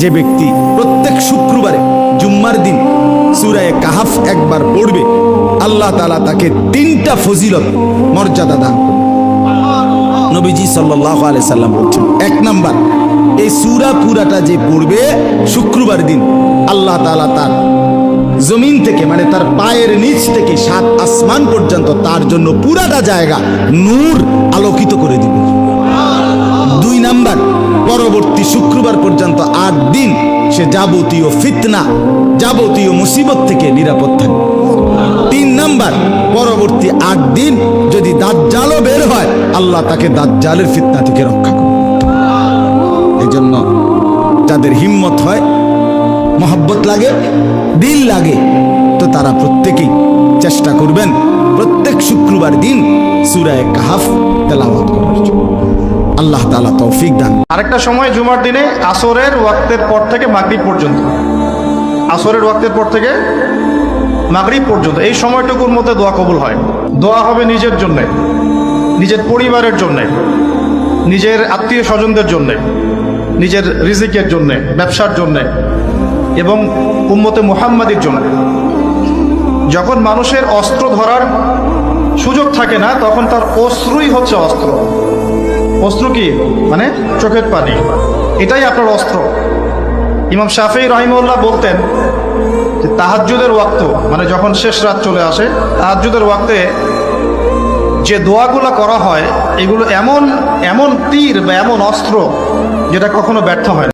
যে ব্যক্তি প্রত্যেক শুক্রবারে জুম্মার দিন সুরায় কাহাফ একবার পড়বে, আল্লাহ তালা তাকে তিনটা ফজিলত, মর্যাদা দান নবীজি সাল্লাহ আলাই সাল্লাম বলছেন, এক নাম্বার, এই সুরা পুরাটা যে পড়বে শুক্রবার দিন, আল্লাহ তালা তার জমিন থেকে মানে তার পায়ের নিচ থেকে সাত আসমান পর্যন্ত তার জন্য পুরাটা জায়গা নূর আলোকিত করে দিবে পর্যন্ত আট দিন সে যাবতীয় ফিতনা, যাবতীয় মুসিবত থেকে নিরাপদ থাকবে। তিন নাম্বার, পরবর্তী আট দিন যদি দাজ্জালও বের হয়, আল্লাহ তাকে দাজ্জালের ফিতনা থেকে রক্ষা করবে এই জন্য যাদের হিম্মত হয়, মহব্বত লাগে, দিল লাগে, তো তারা প্রত্যেকেই চেষ্টা করবেন প্রত্যেক শুক্রবার দিন সুরায় কাহাফ তেলাওয়াত করার আল্লাহ তৌফিক দান। আরেকটা সময় জুমার দিনে আসরের ওয়াক্তের পর থেকে মাগরিব পর্যন্ত। আসরের ওয়াক্তের পর থেকে মাগরিব পর্যন্ত। এই সময়টুকুর মধ্যে দোয়া কবুল হয়। দোয়া হবে নিজের জন্যে, নিজের পরিবারের জন্যে, নিজের আত্মীয় স্বজনদের জন্যে, নিজের রিজিকের জন্যে, ব্যবসার জন্যে এবং উম্মতে মুহাম্মাদির জন্য। যখন মানুষের অস্ত্র ধরার সুযোগ থাকে না, তখন তার অস্ত্রই হচ্ছে অস্ত্র। অস্ত্র কি? মানে চোখের পানি। এটাই আপনার অস্ত্র। ইমাম শাফি রহিমউল্লাহ বলতেন যে তাহাজুদের ওয়াক্ত মানে যখন শেষ রাত চলে আসে তাহাজুদের ওয়াক্তে যে দোয়াগুলো করা হয়, এগুলো এমন এমন তীর বা এমন অস্ত্র যেটা কখনো ব্যর্থ হয়